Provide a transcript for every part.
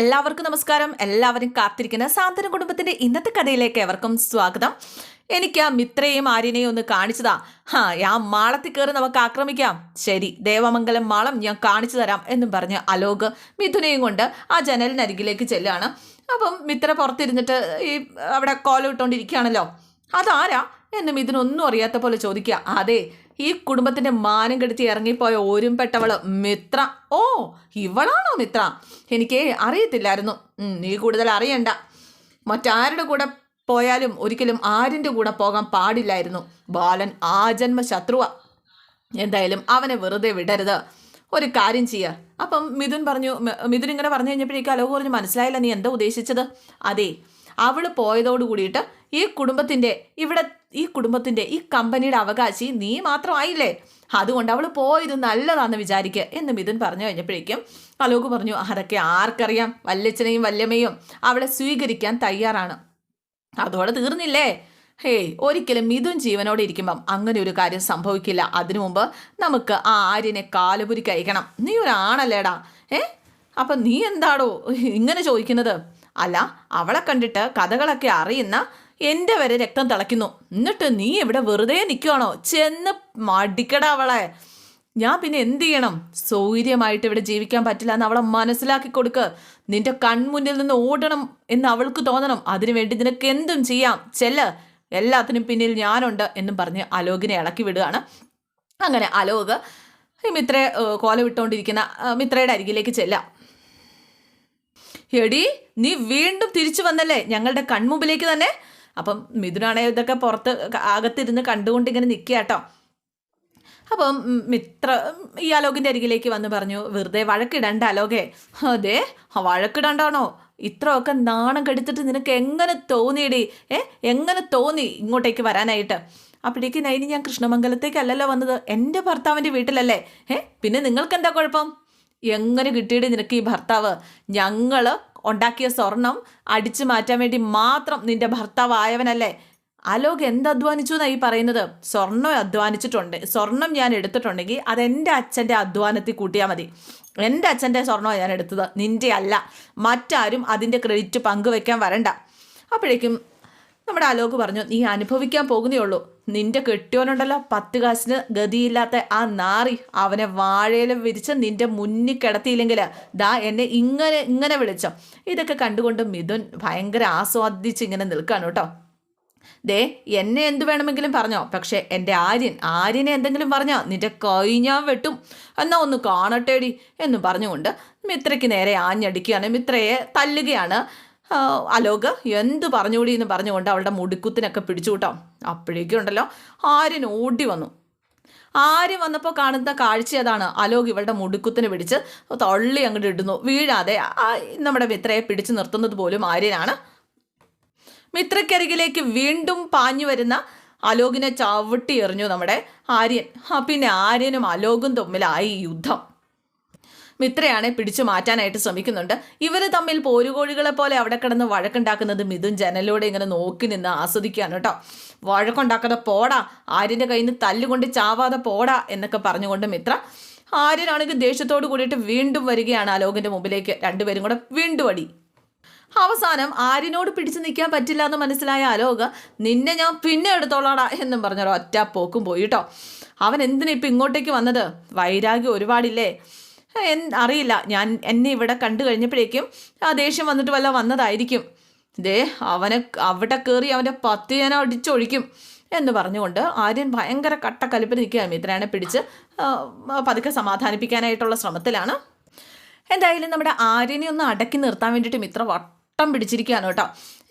എല്ലാവർക്കും നമസ്കാരം. എല്ലാവരും കാത്തിരിക്കുന്ന സാന്ത്വന കുടുംബത്തിന്റെ ഇന്നത്തെ കഥയിലേക്ക് എവർക്കും സ്വാഗതം. എനിക്ക് ആ മിത്രയെയും ആര്യനെയും ഒന്ന് കാണിച്ചതാ. ഹാ ആ മാളത്തിൽ കയറി നമുക്ക് ആക്രമിക്കാം. ശരി ദേവമംഗലം മാളം ഞാൻ കാണിച്ചു തരാം എന്നും പറഞ്ഞ് അലോക് മിഥുനെയും കൊണ്ട് ആ ജനലിനരികിലേക്ക് ചെല്ലുകയാണ്. അപ്പം മിത്ര പുറത്തിരുന്നിട്ട് ഈ അവിടെ കോലം ഇട്ടുകൊണ്ടിരിക്കുകയാണല്ലോ അതാരാ എന്ന് മിഥുനൊന്നും അറിയാത്ത പോലെ ചോദിക്കുക. അതെ ഈ കുടുംബത്തിന്റെ മാനം കെടുത്തി ഇറങ്ങിപ്പോയ ഓരുംപ്പെട്ടവൾ മിത്ര. ഓ ഇവളാണോ മിത്ര? എനിക്ക് അറിയത്തില്ലായിരുന്നു. നീ കൂടുതൽ അറിയണ്ട. മറ്റാരുടെ കൂടെ പോയാലും ഒരിക്കലും ആരിന്റെ കൂടെ പോകാൻ പാടില്ലായിരുന്നു. ബാലൻ ആജന്മ ശത്രുവ. എന്തായാലും അവനെ വെറുതെ വിടരുത്. ഒരു കാര്യം ചെയ്യുക അപ്പം മിഥുൻ പറഞ്ഞു മിഥുൻ ഇങ്ങനെ പറഞ്ഞു കഴിഞ്ഞപ്പോഴേക്കും അലോ പറഞ്ഞു മനസ്സിലായില്ല നീ എന്താ ഉദ്ദേശിച്ചത്? അതെ അവൾ പോയതോട് കൂടിയിട്ട് ഈ കുടുംബത്തിന്റെ ഇവിടെ ഈ കുടുംബത്തിന്റെ ഈ കമ്പനിയുടെ അവകാശി നീ മാത്രമായില്ലേ? അതുകൊണ്ട് അവൾ പോയത് നല്ലതാണെന്ന് വിചാരിക്കുക എന്ന് മിഥുൻ പറഞ്ഞു കഴിഞ്ഞപ്പോഴേക്കും അലോക് പറഞ്ഞു അതൊക്കെ ആർക്കറിയാം? വല്യച്ഛനെയും വല്യമ്മയും അവളെ സ്വീകരിക്കാൻ തയ്യാറാണ്. അതോടെ തീർന്നില്ലേ? ഹേയ് ഒരിക്കലും മിഥുൻ ജീവനോടെ ഇരിക്കുമ്പം അങ്ങനെ ഒരു കാര്യം സംഭവിക്കില്ല. അതിനു മുമ്പ് നമുക്ക് ആ ആര്യനെ കാലുപുരിക്ക് അയക്കണം. നീ ഒരാണല്ലേടാ ഏ? അപ്പം നീ എന്താടോ ഇങ്ങനെ ചോദിക്കുന്നത്? അല്ല അവളെ കണ്ടിട്ട് കഥകളൊക്കെ അറിയുന്ന എന്റെ വരെ രക്തം തിളയ്ക്കുന്നു. എന്നിട്ട് നീ ഇവിടെ വെറുതെ നിൽക്കുവാണോ ചെന്ന് മടിക്കടാ അവളെ. ഞാൻ പിന്നെ എന്ത് ചെയ്യണം? സൗകര്യമായിട്ട് ഇവിടെ ജീവിക്കാൻ പറ്റില്ല എന്ന് അവളെ മനസ്സിലാക്കി കൊടുക്ക്. നിന്റെ കൺമുന്നിൽ നിന്ന് ഓടണം എന്ന് അവൾക്ക് തോന്നണം. അതിനു വേണ്ടി നിനക്ക് എന്തും ചെയ്യാം. ചെല്ല്. എല്ലാത്തിനും പിന്നിൽ ഞാനുണ്ട് എന്നും പറഞ്ഞ് അലോകിനെ ഇളക്കി വിടുകയാണ്. അങ്ങനെ അലോക് മിത്രയെ കോല വിട്ടുകൊണ്ടിരിക്കുന്ന മിത്രയുടെ അരികിലേക്ക് ചെല്ലാം എടി നീ വീണ്ടും തിരിച്ചു വന്നല്ലേ? ഞങ്ങളുടെ കൺമുമ്പിലേക്ക് തന്നെ. അപ്പം മിഥുനാണെ ഇതൊക്കെ പുറത്ത് അകത്തിരുന്ന് കണ്ടുകൊണ്ട് ഇങ്ങനെ നിൽക്കുക കേട്ടോ. അപ്പം മിത്ര ഈ അലോകിന്റെ അരികിലേക്ക് വന്ന് പറഞ്ഞു വെറുതെ വഴക്കിടണ്ട അലോകെ. അതെ? വഴക്കിടണ്ടാണോ? ഇത്രയൊക്കെ നാണം കെടുത്തിട്ട് നിനക്ക് എങ്ങനെ തോന്നിയടി? ഏ എങ്ങനെ തോന്നി ഇങ്ങോട്ടേക്ക് വരാനായിട്ട്? അപ്പോഴേക്ക് നൈനി ഞാൻ കൃഷ്ണമംഗലത്തേക്കല്ലല്ലോ വന്നത്. എന്റെ ഭർത്താവിന്റെ വീട്ടിലല്ലേ? ഏ പിന്നെ നിങ്ങൾക്ക് എന്താ കുഴപ്പം? എങ്ങനെ കിട്ടിയിട്ട് നിനക്ക് ഈ ഭർത്താവ്? ഞങ്ങൾ ഉണ്ടാക്കിയ സ്വർണം അടിച്ചു മാറ്റാൻ വേണ്ടി മാത്രം നിന്റെ ഭർത്താവ് ആയവനല്ലേ? അലോക് എന്ത് അധ്വാനിച്ചു എന്നാണ് ഈ പറയുന്നത്? സ്വർണം അധ്വാനിച്ചിട്ടുണ്ട്. സ്വർണം ഞാൻ എടുത്തിട്ടുണ്ടെങ്കിൽ അത് എന്റെ അച്ഛന്റെ അധ്വാനത്തിൽ കൂട്ടിയാൽ മതി. എന്റെ അച്ഛന്റെ സ്വർണമാണ് ഞാൻ എടുത്തത്. നിന്റെ അല്ല. മറ്റാരും അതിന്റെ ക്രെഡിറ്റ് പങ്കുവെക്കാൻ വരണ്ട. അപ്പോഴേക്കും നമ്മുടെ അലോക് പറഞ്ഞു നീ അനുഭവിക്കാൻ പോകുന്നേ ഉള്ളൂ. നിന്റെ കെട്ടിയോനുണ്ടല്ലോ. പത്ത് കാശിന് ഗതിയില്ലാത്ത ആ നാറി അവനെ വാഴയിൽ വിരിച്ച് നിന്റെ മുന്നിൽ കിടത്തിയില്ലെങ്കിൽ ദാ എന്നെ ഇങ്ങനെ ഇങ്ങനെ വിളിച്ചോ. ഇതൊക്കെ കണ്ടുകൊണ്ട് മിഥുൻ ഭയങ്കര ആസ്വാദിച്ച് ഇങ്ങനെ നിൽക്കാണ് കേട്ടോ. ദേ എന്നെ എന്തു വേണമെങ്കിലും പറഞ്ഞോ. പക്ഷേ എന്റെ ആര്യൻ ആര്യനെ എന്തെങ്കിലും പറഞ്ഞോ. നിന്റെ കൈ ഞാൻ വെട്ടും. എന്നാ ഒന്ന് കാണട്ടേടി എന്ന് പറഞ്ഞുകൊണ്ട് മിത്രയ്ക്ക് നേരെ ആഞ്ഞടിക്കുകയാണ്. മിത്രയെ തല്ലുകയാണ്. അലോക് എന്ത് പറഞ്ഞുകൂടി എന്ന് പറഞ്ഞുകൊണ്ട് അവളുടെ മുടുക്കുത്തിനൊക്കെ പിടിച്ചു കൂട്ടാം. അപ്പോഴേക്കും ഉണ്ടല്ലോ ആര്യൻ ഓടി വന്നു. ആര്യം വന്നപ്പോൾ കാണുന്ന കാഴ്ച അതാണ് അലോക് ഇവളുടെ മുടുക്കുത്തിന് പിടിച്ച് തള്ളി അങ്ങോട്ട് ഇടുന്നു. വീഴാതെ നമ്മുടെ മിത്രയെ പിടിച്ചു നിർത്തുന്നത് പോലും ആര്യനാണ്. മിത്രക്കരികിലേക്ക് വീണ്ടും പാഞ്ഞു വരുന്ന അലോകിനെ ചവിട്ടി എറിഞ്ഞു നമ്മുടെ ആര്യൻ. പിന്നെ ആര്യനും അലോകും തമ്മിലായി യുദ്ധം. മിത്രയാണെ പിടിച്ചു മാറ്റാനായിട്ട് ശ്രമിക്കുന്നുണ്ട്. ഇവർ തമ്മിൽ പോരുകോഴികളെ പോലെ അവിടെ കിടന്ന് വഴക്കുണ്ടാക്കുന്നത് മിഥുൻ ജനലിലൂടെ ഇങ്ങനെ നോക്കി നിന്ന് ആസ്വദിക്കുകയാണ് കേട്ടോ. വഴക്കുണ്ടാക്കാതെ പോടാ ആര്യന്റെ കയ്യിൽ നിന്ന് തല്ലുകൊണ്ട് ചാവാതെ പോടാ എന്നൊക്കെ പറഞ്ഞുകൊണ്ട് മിത്ര ആര്യനാണെങ്കിൽ ദേഷ്യത്തോട് കൂടിയിട്ട് വീണ്ടും വരികയാണ് അലോകിന്റെ മുമ്പിലേക്ക്. രണ്ടുപേരും കൂടെ വീണ്ടും അടി. അവസാനം ആര്യനോട് പിടിച്ചു നിൽക്കാൻ പറ്റില്ല എന്ന് മനസ്സിലായ അലോക നിന്നെ ഞാൻ പിന്നെ എടുത്തോളാടാ എന്നും പറഞ്ഞൊരു ഒറ്റ പോക്കും പോയിട്ടോ അവൻ എന്തിനാ ഇപ്പം ഇങ്ങോട്ടേക്ക് വന്നത്? വൈരാഗ്യം ഒരുപാടില്ലേ? അറിയില്ല. ഞാൻ എന്നെ ഇവിടെ കണ്ടു കഴിഞ്ഞപ്പോഴേക്കും ആ ദേഷ്യം വന്നിട്ട് വല്ല വന്നതായിരിക്കും. ദേ അവനെ അവിടെ കയറി അവന്റെ പത്ത് ഞാൻ അടിച്ചൊഴിക്കും എന്ന് പറഞ്ഞുകൊണ്ട് ആര്യൻ ഭയങ്കര കട്ടക്കലിപ്പിൽ നിൽക്കുക മിത്രനെ പിടിച്ച് പതുക്കെ സമാധാനിപ്പിക്കാനായിട്ടുള്ള ശ്രമത്തിലാണ്. എന്തായാലും നമ്മുടെ ആര്യനെ ഒന്ന് അടക്കി നിർത്താൻ വേണ്ടിയിട്ട് മിത്ര വട്ടം പിടിച്ചിരിക്കുകയാണ് കേട്ടോ.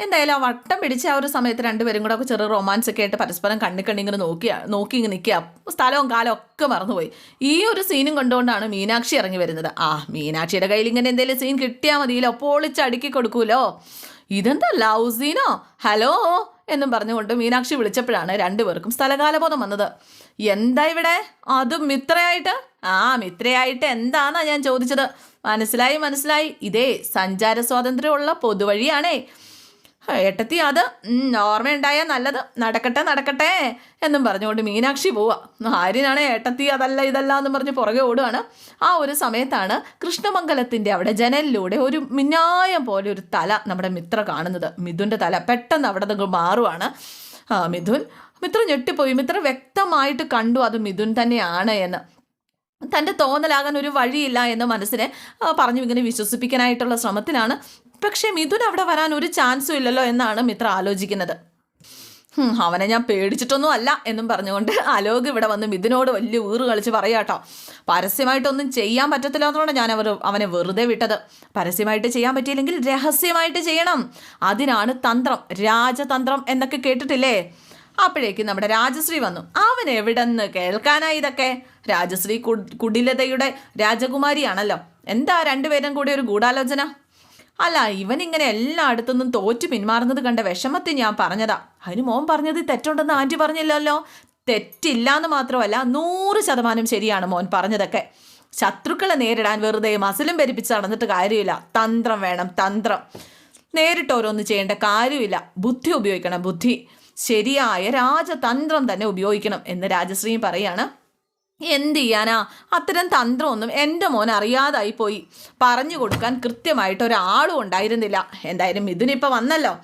എന്തായാലും ആ വട്ടം പിടിച്ച ആ ഒരു സമയത്ത് രണ്ടുപേരും കൂടെ ഒക്കെ ചെറിയ റൊമാൻസ് ഒക്കെ ആയിട്ട് പരസ്പരം കണ്ണി ഇങ്ങനെ നോക്കിയ നോക്കി ഇങ്ങനെ നിൽക്കുക. സ്ഥലവും കാലം ഒക്കെ മറന്നുപോയി. ഈ ഒരു സീനും കണ്ടുകൊണ്ടാണ് മീനാക്ഷി ഇറങ്ങി വരുന്നത്. ആ മീനാക്ഷിയുടെ കയ്യിൽ ഇങ്ങനെ എന്തെങ്കിലും സീൻ കിട്ടിയാൽ മതിയല്ലോ. പൊളിച്ചടുക്കി കൊടുക്കൂലോ? ഇതെന്താ ലവ് സീനോ ഹലോ എന്നും പറഞ്ഞുകൊണ്ട് മീനാക്ഷി വിളിച്ചപ്പോഴാണ് രണ്ടുപേർക്കും സ്ഥലകാലബോധം വന്നത്. എന്താ ഇവിടെ? അതും മിത്രയായിട്ട് ആ മിത്രയായിട്ട് എന്താന്നാ ഞാൻ ചോദിച്ചത്? മനസ്സിലായി മനസ്സിലായി. ഇതേ സഞ്ചാര സ്വാതന്ത്ര്യമുള്ള പൊതുവഴിയാണേ. ഏട്ടത്തി അത് ഓർമ്മ ഓർമ്മയുണ്ടായാൽ നല്ലത്. നടക്കട്ടെ നടക്കട്ടെ എന്നും പറഞ്ഞുകൊണ്ട് മീനാക്ഷി പോവാ. ആര്യനാണ് ഏട്ടത്തി അതല്ല ഇതല്ല എന്ന് പറഞ്ഞ് പുറകെ ഓടുകയാണ് ആ ഒരു സമയത്താണ് കൃഷ്ണമംഗലത്തിന്റെ അവിടെ ജനലിലൂടെ ഒരു മിന്നായം പോലെ ഒരു തല നമ്മുടെ മിത്ര കാണുന്നത്. മിഥുന്റെ തല പെട്ടെന്ന് അവിടെ നിന്ന് മാറുവാണ്. മിഥുൻ മിത്ര ഞെട്ടിപ്പോയി. മിത്ര വ്യക്തമായിട്ട് കണ്ടു അത് മിഥുൻ തന്നെയാണ് എന്ന്. തന്റെ തോന്നലാകാൻ ഒരു വഴിയില്ല എന്ന് മനസ്സിനെ പറഞ്ഞു ഇങ്ങനെ വിശ്വസിപ്പിക്കാനായിട്ടുള്ള ശ്രമത്തിലാണ് പക്ഷേ മിഥുൻ അവിടെ വരാൻ ഒരു ചാൻസും ഇല്ലല്ലോ എന്നാണ് മിത്ര ആലോചിക്കുന്നത്. അവനെ ഞാൻ പേടിച്ചിട്ടൊന്നും അല്ല എന്നും പറഞ്ഞുകൊണ്ട് അലോക് ഇവിടെ വന്ന് മിഥുനോട് വലിയ ഊറ് കളിച്ച് പറയാട്ടോ പരസ്യമായിട്ടൊന്നും ചെയ്യാൻ പറ്റത്തില്ലാത്തതുകൊണ്ട് ഞാൻ അവർ അവനെ വെറുതെ വിട്ടത്. പരസ്യമായിട്ട് ചെയ്യാൻ പറ്റിയില്ലെങ്കിൽ രഹസ്യമായിട്ട് ചെയ്യണം. അതിനാണ് തന്ത്രം രാജതന്ത്രം എന്നൊക്കെ കേട്ടിട്ടില്ലേ? അപ്പോഴേക്കും നമ്മുടെ രാജശ്രീ വന്നു. അവൻ എവിടെന്ന് കേൾക്കാനായി ഇതൊക്കെ? രാജശ്രീ കുടിലതയുടെ രാജകുമാരിയാണല്ലോ. എന്താ രണ്ടുപേരും കൂടി ഒരു ഗൂഢാലോചന? അല്ല ഇവൻ ഇങ്ങനെ എല്ലായിടത്തുനിന്നും തോറ്റു പിന്മാറുന്നത് കണ്ട വിഷമത്തിൽ ഞാൻ പറഞ്ഞതാ. അതിന് മോൻ പറഞ്ഞത് തെറ്റുണ്ടെന്ന് ആന്റി പറഞ്ഞില്ലല്ലോ. തെറ്റില്ല എന്ന് മാത്രമല്ല നൂറ് ശതമാനം ശരിയാണ് മോൻ പറഞ്ഞതൊക്കെ. ശത്രുക്കളെ നേരിടാൻ വെറുതെ മസിലും പെരിപ്പിച്ച് നടന്നിട്ട് കാര്യമില്ല. തന്ത്രം വേണം തന്ത്രം. നേരിട്ട് ഓരോന്ന് ചെയ്യേണ്ട കാര്യമില്ല. ബുദ്ധി ഉപയോഗിക്കണം ബുദ്ധി. ശരിയായ രാജതന്ത്രം തന്നെ ഉപയോഗിക്കണം എന്ന് രാജശ്രീ പറയാണ്. എന്ത് ചെയ്യാനാ? അത്തരം തന്ത്രമൊന്നും എന്റെ മോൻ അറിയാതായി പോയി. പറഞ്ഞു കൊടുക്കാൻ കൃത്യമായിട്ട് ഒരാളും ഉണ്ടായിരുന്നില്ല. എന്തായാലും ഇതിനിപ്പോൾ വന്നല്ലോ.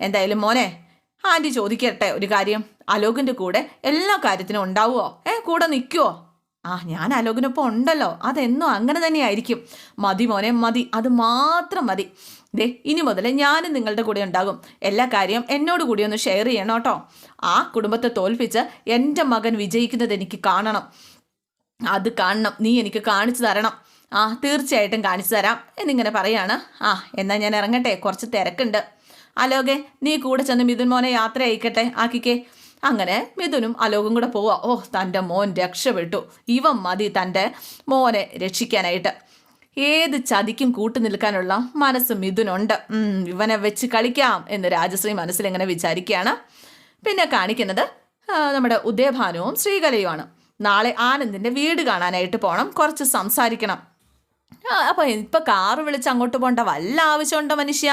എന്തായാലും മോനെ ആന്റി ചോദിക്കട്ടെ ഒരു കാര്യം. അലോകിന്റെ കൂടെ എല്ലാ കാര്യത്തിനും ഉണ്ടാവുമോ ഏ കൂടെ നിൽക്കുമോ ആ ഞാൻ അലോകിനൊപ്പം ഉണ്ടല്ലോ. അതെന്നും അങ്ങനെ തന്നെയായിരിക്കും. മതി മോനെ മതി. അത് മാത്രം മതി. ദേ ഇനി മുതൽ ഞാനും നിങ്ങളുടെ കൂടെ ഉണ്ടാകും. എല്ലാ കാര്യവും എന്നോട് കൂടി ഒന്ന് ഷെയർ ചെയ്യണം കേട്ടോ. ആ കുടുംബത്തെ തോൽപ്പിച്ച് എന്റെ മകൻ വിജയിക്കുന്നത് എനിക്ക് കാണണം. അത് കാണണം. നീ എനിക്ക് കാണിച്ചു തരണം. ആ തീർച്ചയായിട്ടും കാണിച്ചു തരാം എന്നിങ്ങനെ പറയാണ്. ആ എന്നാൽ ഞാൻ ഇറങ്ങട്ടെ. കുറച്ച് തിരക്കുണ്ട്. അലോകെ നീ കൂടെ ചെന്ന് മിഥുൻ മോനെ യാത്ര അയക്കട്ടെ. ആക്കിക്കേ. അങ്ങനെ മിഥുനും അലോകും കൂടെ പോവാ. ഓ തന്റെ മോൻ രക്ഷപ്പെട്ടു. ഇവൻ മതി തന്റെ മോനെ രക്ഷിക്കാനായിട്ട്. ഏത് ചതിക്കും കൂട്ടു നിൽക്കാനുള്ള മനസ്സ് മിഥുനുണ്ട്. ഇവനെ വെച്ച് കളിക്കാം എന്ന് രാജശ്രീ മനസ്സിലിങ്ങനെ വിചാരിക്കുകയാണ്. പിന്നെ കാണിക്കുന്നത് നമ്മുടെ ഉദയഭാനുവും ശ്രീകലയുമാണ്. നാളെ ആനന്ദിന്റെ വീട് കാണാനായിട്ട് പോകണം കുറച്ച് സംസാരിക്കണം. അപ്പോൾ അപ്പൊ ഇപ്പൊ കാറ് വിളിച്ച് അങ്ങോട്ട് പോകേണ്ട വല്ല ആവശ്യമുണ്ടോ മനുഷ്യ?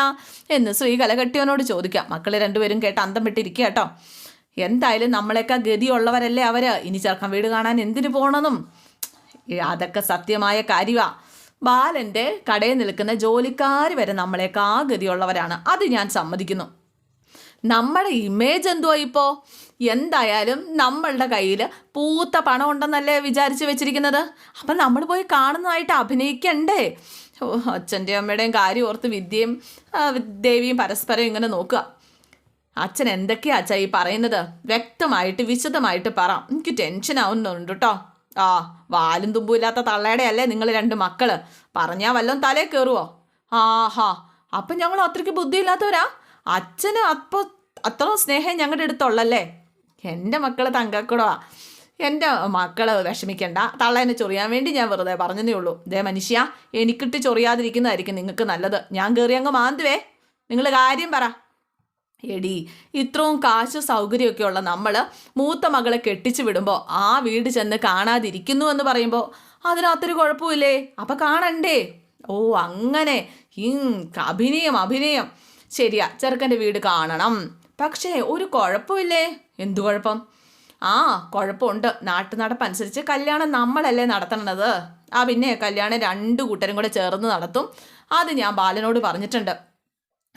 എന്ന് ശ്രീകല കെട്ടിയവനോട് ചോദിക്കാം. മക്കൾ രണ്ടുപേരും കേട്ട് അന്തം വിട്ടിരിക്കുക കേട്ടോ. എന്തായാലും നമ്മളെക്കാൾ ഗതിയുള്ളവരല്ലേ അവർ? ഇനി ചെറുക്കൻ വീട് കാണാൻ എന്തിനു പോകണമെന്നും അതൊക്കെ സത്യമായ കാര്യമാ ബാലന്റെ കടയിൽ നിൽക്കുന്ന ജോലിക്കാർ വരെ നമ്മളെക്കാ ഗതിയുള്ളവരാണ് അത് ഞാൻ സമ്മതിക്കുന്നു. നമ്മുടെ ഇമേജ് എന്തോ ഇപ്പോൾ എന്തായാലും നമ്മളുടെ കയ്യിൽ പൂത്ത പണം ഉണ്ടെന്നല്ലേ വിചാരിച്ച് വെച്ചിരിക്കുന്നത്? അപ്പം നമ്മൾ പോയി കാണുന്നതായിട്ട് അഭിനയിക്കണ്ടേ? അച്ഛന്റെയും അച്ഛന്റെ അമ്മയുടെയും കാര്യം ഓർത്ത് വിദ്യയും ദേവിയും പരസ്പരം ഇങ്ങനെ നോക്കുക. അച്ഛൻ എന്തൊക്കെയാ അച്ഛാ ഈ പറയുന്നത്? വ്യക്തമായിട്ട് വിശദമായിട്ട് പറ. എനിക്ക് ടെൻഷൻ ആവുന്നുണ്ട് കേട്ടോ ആ വാലും തുമ്പും ഇല്ലാത്ത തള്ളയുടെ അല്ലേ നിങ്ങൾ രണ്ട് മക്കൾ? പറഞ്ഞാൽ വല്ലതും തലേ കയറുവോ ആഹാ അപ്പം ഞങ്ങൾ അത്രയ്ക്ക് ബുദ്ധിയില്ലാത്തവരാ? അച്ഛന് അപ്പോൾ അത്ര സ്നേഹം ഞങ്ങളുടെ അടുത്തുള്ളല്ലേ? എന്റെ മക്കൾ തങ്കക്കുടവാ. എന്റെ മക്കൾ വിഷമിക്കണ്ട. തള്ളേനെ ചൊറിയാൻ വേണ്ടി ഞാൻ വെറുതെ പറഞ്ഞതേ ഉള്ളൂ. ദേ മനുഷ്യ എനിക്കിട്ട് ചൊറിയാതിരിക്കുന്നതായിരിക്കും നിങ്ങൾക്ക് നല്ലത്. ഞാൻ കയറി അങ്ങ് മാന്തുവേ. നിങ്ങൾ കാര്യം പറ. എടി ഇത്രയും കാശ് സൗകര്യമൊക്കെ ഉള്ള നമ്മൾ മൂത്ത മകളെ കെട്ടിച്ചു വിടുമ്പോൾ ആ വീട് ചെന്ന് കാണാതിരിക്കുന്നു എന്ന് പറയുമ്പോൾ അതിനകത്തൊരു കുഴപ്പമില്ലേ? അപ്പം കാണണ്ടേ? ഓ അങ്ങനെ. അഭിനയം അഭിനയം. ശരിയാ ചെറുക്കന്റെ വീട് കാണണം. പക്ഷേ ഒരു കുഴപ്പമില്ലേ? എന്തു കുഴപ്പം? ആ കുഴപ്പമുണ്ട്. നാട്ടു നടപ്പനുസരിച്ച് കല്യാണം നമ്മളല്ലേ നടത്തണത്. ആ പിന്നെ കല്യാണം രണ്ട് കൂട്ടരും കൂടെ ചേർന്ന് നടത്തും. അത് ഞാൻ ബാലനോട് പറഞ്ഞിട്ടുണ്ട്.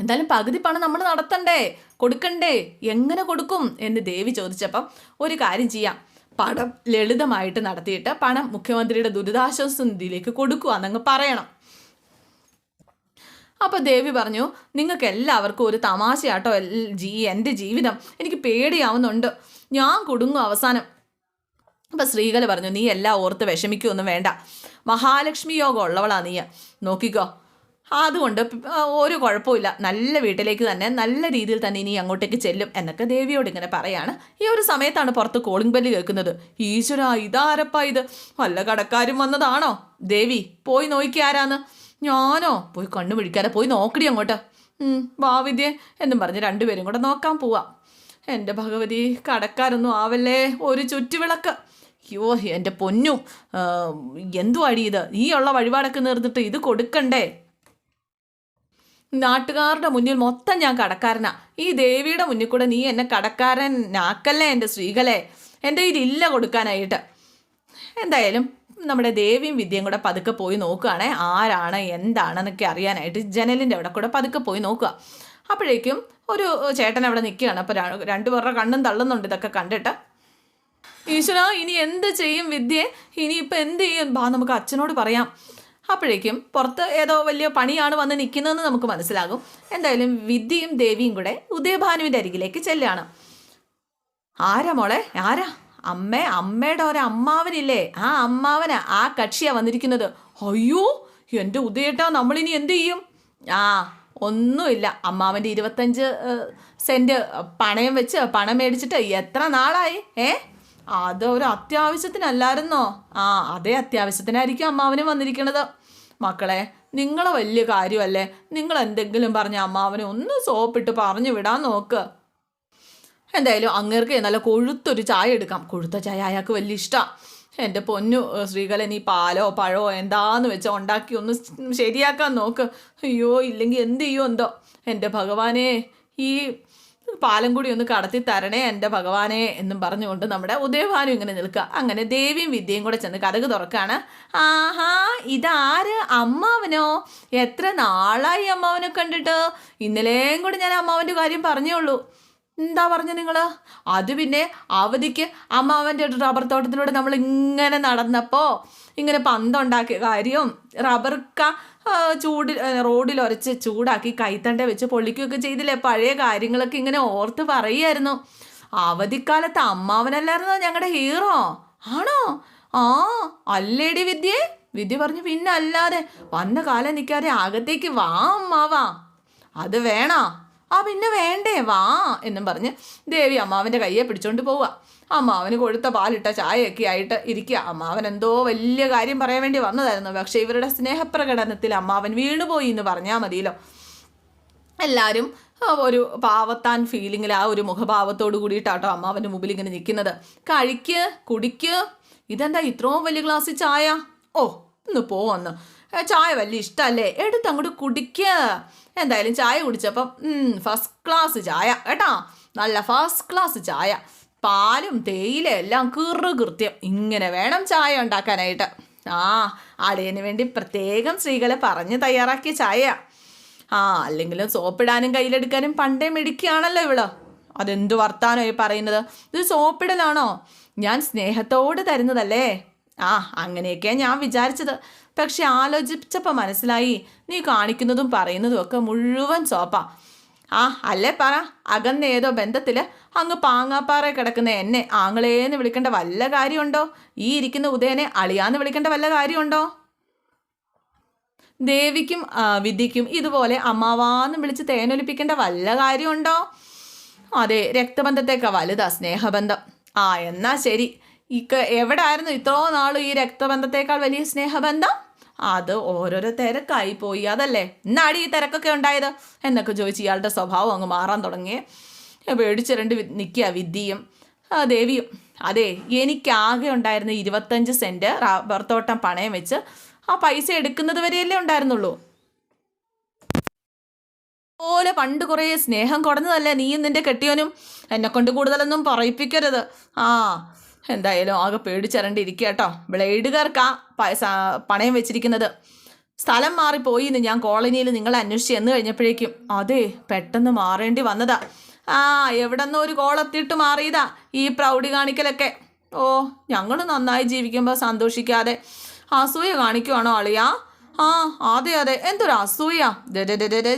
എന്തായാലും പകുതി പണം നമ്മൾ നടത്തണ്ടേ? കൊടുക്കണ്ടേ? എങ്ങനെ കൊടുക്കും? എന്ന് ദേവി ചോദിച്ചപ്പം ഒരു കാര്യം ചെയ്യാം. പണം ലളിതമായിട്ട് നടത്തിയിട്ട് പണം മുഖ്യമന്ത്രിയുടെ ദുരിതാശ്വാസ നിധിയിലേക്ക് കൊടുക്കുക എന്നങ്ങ് പറയണം. അപ്പോൾ ദേവി പറഞ്ഞു നിങ്ങൾക്ക് എല്ലാവർക്കും ഒരു തമാശയാട്ടോ. ജീ എന്റെ ജീവിതം. എനിക്ക് പേടിയാവുന്നുണ്ട്. ഞാൻ കുടുങ്ങും അവസാനം. അപ്പം സ്ത്രീകൾ പറഞ്ഞു നീ എല്ലാം ഓർത്ത് വിഷമിക്കൊന്നും വേണ്ട. മഹാലക്ഷ്മി യോഗം ഉള്ളവളാ നീ നോക്കിക്കോ. അതുകൊണ്ട് ഒരു കുഴപ്പമില്ല നല്ല വീട്ടിലേക്ക് തന്നെ നല്ല രീതിയിൽ തന്നെ ഇനി അങ്ങോട്ടേക്ക് ചെല്ലും എന്നൊക്കെ ദേവിയോട് ഇങ്ങനെ പറയാണ്. ഈ ഒരു സമയത്താണ് പുറത്ത് കോളിംഗ് ബെല്ല് കേൾക്കുന്നത്. ഈശ്വര ഇതാരപ്പാ ഇത്? വല്ല കടക്കാരും വന്നതാണോ? ദേവി പോയി നോക്കി ആരാന്ന്? ഞാനോ? പോയി കണ്ണു പിടിക്കാതെ പോയി നോക്കടി അങ്ങോട്ട്. വാ വിദ്യ എന്നും പറഞ്ഞ് രണ്ടുപേരും കൂടെ നോക്കാൻ പോവാം. എന്റെ ഭഗവതി കടക്കാരൊന്നും ആവല്ലേ? ഒരു ചുറ്റുവിളക്ക്. അയ്യോ എന്റെ പൊന്നും. എന്തുവാടി ഇത്? ഈ ഉള്ള വഴിപാടൊക്കെ നേർന്നിട്ട് ഇത് കൊടുക്കണ്ടേ? നാട്ടുകാരുടെ മുന്നിൽ മൊത്തം ഞാൻ കടക്കാരനാ. ഈ ദേവിയുടെ മുന്നിൽ കൂടെ നീ എന്നെ കടക്കാരൻ ആക്കല്ലേ എന്റെ സ്ത്രീകളെ? എന്റെ കയ്യിലില്ല കൊടുക്കാനായിട്ട്. എന്തായാലും നമ്മുടെ ദേവിയും വിദ്യയും കൂടെ പതുക്കെ പോയി നോക്കുകയാണെ. ആരാണ് എന്താണെന്നൊക്കെ അറിയാനായിട്ട് ജനലിന്റെ അവിടെ കൂടെ പതുക്കെ പോയി നോക്കുക. അപ്പോഴേക്കും ഒരു ചേട്ടൻ അവിടെ നിൽക്കുകയാണ്. അപ്പോൾ രണ്ടുപേരുടെ കണ്ണും തള്ളുന്നുണ്ട് ഇതൊക്കെ കണ്ടിട്ട്. ഈശ്വര ഇനി എന്ത് ചെയ്യും വിദ്യയെ ഇനിയിപ്പോൾ എന്ത് ചെയ്യും? ബാ നമുക്ക് അച്ഛനോട് പറയാം. അപ്പോഴേക്കും പുറത്ത് ഏതോ വലിയ പണിയാണ് വന്ന് നിൽക്കുന്നതെന്ന് നമുക്ക് മനസ്സിലാകും. എന്തായാലും വിദ്യയും ദേവിയും കൂടെ ഉദയഭാനുവിന്റെ അരികിലേക്ക് ചെല്ലുകയാണ് ആരാ മോളെ? ആരാ? അമ്മ അമ്മയുടെ ഒരു അമ്മാവനില്ലേ? ആ അമ്മാവനാ ആ കക്ഷിയാ വന്നിരിക്കുന്നത്. അയ്യോ എന്റെ ഉദയേട്ടാ നമ്മളിനി എന്ത് ചെയ്യും? ആ ഒന്നുമില്ല. അമ്മാവന്റെ ഇരുപത്തഞ്ച് സെന്റ് പണയം വെച്ച് പണം മേടിച്ചിട്ട് എത്ര നാളായി? ഏ? അത് ഒരു അത്യാവശ്യത്തിനല്ലായിരുന്നോ? ആ അതേ അത്യാവശ്യത്തിനായിരിക്കും അമ്മാവനും വന്നിരിക്കുന്നത് മക്കളെ നിങ്ങളെ വലിയ കാര്യമല്ലേ? നിങ്ങൾ എന്തെങ്കിലും പറഞ്ഞ അമ്മാവനെ ഒന്ന് സോപ്പിട്ട് പറഞ്ഞു വിടാൻ നോക്ക്. എന്തായാലും അങ്ങേർക്ക് നല്ല കൊഴുത്തൊരു ചായ എടുക്കാം. കൊഴുത്ത ചായ അയാൾക്ക് വലിയ ഇഷ്ടമാണ് എന്റെ പൊന്നു സ്ത്രീകളെ നീ പാലോ പഴമോ എന്താന്ന് വെച്ചാൽ ഉണ്ടാക്കി ഒന്ന് ശരിയാക്കാൻ നോക്ക്. അയ്യോ ഇല്ലെങ്കിൽ എന്ത് ചെയ്യോ എന്തോ? എന്റെ ഭഗവാനെ ഈ പാലം കൂടി ഒന്ന് കടത്തി തരണേ എന്റെ ഭഗവാനെ എന്നും പറഞ്ഞുകൊണ്ട് നമ്മുടെ ഉദയഭാനു ഇങ്ങനെ നിൽക്കുക. അങ്ങനെ ദേവിയും വിദ്യയും കൂടെ ചെന്ന് കഥക് തുറക്കാണ് ആഹാ ഇതാര് അമ്മാവനോ? എത്ര നാളായി അമ്മാവനെ കണ്ടിട്ട്? ഇന്നലെയും കൂടി ഞാൻ അമ്മാവന്റെ കാര്യം പറഞ്ഞേ ഉള്ളൂ. എന്താ പറഞ്ഞു നിങ്ങൾ? അത് പിന്നെ അവധിക്ക് അമ്മാവന്റെ റബ്ബർ തോട്ടത്തിലൂടെ നമ്മൾ ഇങ്ങനെ നടന്നപ്പോൾ ഇങ്ങനെ പന്തുണ്ടാക്കിയ കാര്യവും റബ്ബർക്ക ചൂടിൽ റോഡിൽ ഉരച്ച് ചൂടാക്കി കൈത്തണ്ട വെച്ച് പൊള്ളിക്കുകയൊക്കെ ചെയ്തില്ലേ? പഴയ കാര്യങ്ങളൊക്കെ ഇങ്ങനെ ഓർത്ത് പറയുമായിരുന്നു. അവധിക്കാലത്ത് അമ്മാവനല്ലായിരുന്നോ ഞങ്ങളുടെ ഹീറോ? ആണോ? ആ അല്ലേടി വിദ്യേ? വിദ്യ പറഞ്ഞു പിന്നെ അല്ലാതെ വന്ന കാലം നിൽക്കാതെ അകത്തേക്ക് വാ അമ്മാവാ. അത് വേണോ? ആ പിന്നെ വേണ്ടേ വാ എന്നും പറഞ്ഞ് ദേവി അമ്മാവന്റെ കയ്യെ പിടിച്ചോണ്ട് പോവുക. അമ്മാവന് കൊഴുത്ത പാലിട്ട ചായയൊക്കെ ആയിട്ട് ഇരിക്കുക. അമ്മാവൻ എന്തോ വലിയ കാര്യം പറയാൻ വേണ്ടി വന്നതായിരുന്നു. പക്ഷേ ഇവരുടെ സ്നേഹപ്രകടനത്തിൽ അമ്മാവൻ വീണുപോയി എന്ന് പറഞ്ഞാൽ മതിയല്ലോ. എല്ലാവരും ഒരു പാവത്താൻ ഫീലിങ്ങിൽ ആ ഒരു മുഖഭാവത്തോട് കൂടിയിട്ടാട്ടോ അമ്മാവന്റെ മുമ്പിൽ ഇങ്ങനെ നിൽക്കുന്നത്. കഴിക്ക് കുടിക്ക്. ഇതെന്താ ഇത്രയും വലിയ ഗ്ലാസ് ചായ? ഓ ഒന്ന് പോവന്ന് ചായ വലിയ ഇഷ്ടമല്ലേ എടുത്ത് അങ്ങോട്ട് കുടിക്ക്. എന്തായാലും ചായ കുടിച്ചപ്പം ഫസ്റ്റ് ക്ലാസ് ചായ. കേട്ടാ? നല്ല ഫസ്റ്റ് ക്ലാസ് ചായ. പാലും തേയില എല്ലാം കീറു കൃത്യം ഇങ്ങനെ വേണം ചായ ഉണ്ടാക്കാനായിട്ട്. ആ അളിയന് വേണ്ടി പ്രത്യേകം സ്ത്രീകളെ പറഞ്ഞ് തയ്യാറാക്കിയ ചായ. ആ അല്ലെങ്കിലും സോപ്പിടാനും കയ്യിലെടുക്കാനും പണ്ടേ മിടിക്കുകയാണല്ലോ ഇവൾ. അതെന്ത് വർത്താനോ ഈ പറയുന്നത്? ഇത് സോപ്പിടലാണോ? ഞാൻ സ്നേഹത്തോട് തരുന്നതല്ലേ? ആ അങ്ങനെയൊക്കെയാണ് ഞാൻ വിചാരിച്ചത്. പക്ഷെ ആലോചിച്ചപ്പോൾ മനസ്സിലായി. നീ കാണിക്കുന്നതും പറയുന്നതും ഒക്കെ മുഴുവൻ സോപ്പാ. ആ അല്ലേ പറ? അകന്ന ഏതോ ബന്ധത്തിൽ അങ്ങ് പാങ്ങാപ്പാറ കിടക്കുന്ന എന്നെ ആങ്ങളേന്ന് വിളിക്കേണ്ട വല്ല കാര്യമുണ്ടോ? ഈ ഇരിക്കുന്ന ഉദയനെ അളിയാന്ന് വിളിക്കേണ്ട വല്ല കാര്യമുണ്ടോ? ദേവിക്കും വിധിക്കും ഇതുപോലെ അമ്മാവാന്ന് വിളിച്ച് തേനൊലിപ്പിക്കേണ്ട വല്ല കാര്യമുണ്ടോ? അതെ രക്തബന്ധത്തേക്കാ വലുതാ സ്നേഹബന്ധം. ആ എന്നാ ശരി. ഇക്ക എവിടെ ആയിരുന്നു ഇത്രോ നാളും ഈ രക്തബന്ധത്തേക്കാൾ വലിയ സ്നേഹബന്ധം? അത് ഓരോരോ തിരക്കായി പോയി. അതല്ലേ? എന്നാടി ഈ തിരക്കൊക്കെ ഉണ്ടായത്? എന്നൊക്കെ ചോദിച്ച് ഇയാളുടെ സ്വഭാവം അങ്ങ് മാറാൻ തുടങ്ങി. പേടിച്ചിരണ്ട് നിൽക്കുക വിദ്യയും ദേവിയും. അതെ എനിക്കാകെ ഉണ്ടായിരുന്ന ഇരുപത്തഞ്ച് സെന്റ് റബ്ബർ തോട്ടം പണയം വെച്ച് ആ പൈസ എടുക്കുന്നത് വരെയല്ലേ ഉണ്ടായിരുന്നുള്ളൂ. പോലെ പണ്ട് കുറേ സ്നേഹം കുറഞ്ഞതല്ലേ നീയും നിന്റെ കെട്ടിയോനും? എന്നെക്കൊണ്ട് കൂടുതലൊന്നും പറയിപ്പിക്കരുത്. ആ എന്തായാലും ആകെ പേടിച്ചരണ്ടിരിക്കുക കേട്ടോ ബ്ലേഡുകാർക്കാ പണയം വെച്ചിരിക്കുന്നത്. സ്ഥലം മാറിപ്പോയി എന്ന് ഞാൻ കോളനിയിൽ നിങ്ങളെ അന്വേഷിച്ച് എന്ന് കഴിഞ്ഞപ്പോഴേക്കും അതെ പെട്ടെന്ന് മാറേണ്ടി വന്നതാ. ആ എവിടെന്നോ ഒരു കോളത്തിട്ട് മാറിയതാ ഈ പ്രൗഢി കാണിക്കലൊക്കെ. ഓ ഞങ്ങൾ നന്നായി ജീവിക്കുമ്പോൾ സന്തോഷിക്കാതെ അസൂയ കാണിക്കുവാണോ അളിയാ? ആ അതെ അതെ. എന്തൊരു അസൂയ.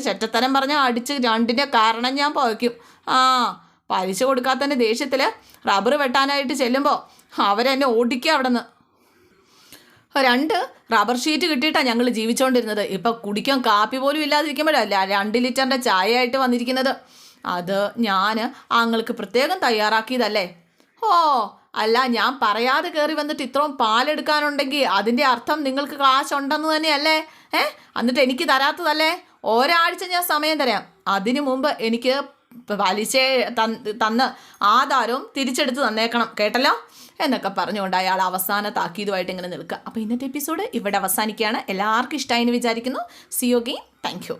ചെറ്റത്തരം പറഞ്ഞാൽ അടിച്ച് രണ്ടിന്റെ കാരണം ഞാൻ പോയിക്കും ആ പലിശ കൊടുക്കാത്തതിന്റെ ദേഷ്യത്തിൽ റബ്ബർ വെട്ടാനായിട്ട് ചെല്ലുമ്പോൾ അവരെന്നെ ഓടിക്കുക അവിടെ നിന്ന് രണ്ട് റബ്ബർ ഷീറ്റ് കിട്ടിയിട്ടാണ് ഞങ്ങൾ ജീവിച്ചുകൊണ്ടിരുന്നത് ഇപ്പം കുടിക്കാൻ കാപ്പി പോലും ഇല്ലാതിരിക്കുമ്പോഴല്ല രണ്ട് ലിറ്ററിന്റെ ചായ ആയിട്ട് വന്നിരിക്കുന്നത്. അത് ഞാൻ ആങ്ങൾക്ക് പ്രത്യേകം തയ്യാറാക്കിയതല്ലേ? ഓ അല്ല ഞാൻ പറയാതെ കയറി വന്നിട്ട് ഇത്രയും പാലെടുക്കാനുണ്ടെങ്കിൽ അതിന്റെ അർത്ഥം നിങ്ങൾക്ക് കാശുണ്ടെന്ന് തന്നെയല്ലേ? ഏ? എന്നിട്ട് എനിക്ക് തരാത്തതല്ലേ? ഒരാഴ്ച ഞാൻ സമയം തരാം. അതിനു മുമ്പ് എനിക്ക് പലിശ തന്ന് ആധാരവും തിരിച്ചെടുത്ത് തന്നേക്കണം കേട്ടല്ലോ? എന്നൊക്കെ പറഞ്ഞുകൊണ്ട് അയാൾ അവസാന താക്കീതുമായിട്ട് ഇങ്ങനെ നിൽക്കുക. അപ്പോൾ ഇന്നത്തെ എപ്പിസോഡ് ഇവിടെ അവസാനിക്കുകയാണ്. എല്ലാവർക്കും ഇഷ്ടമായി എന്ന് വിചാരിക്കുന്നു. സിയോഗി താങ്ക് യു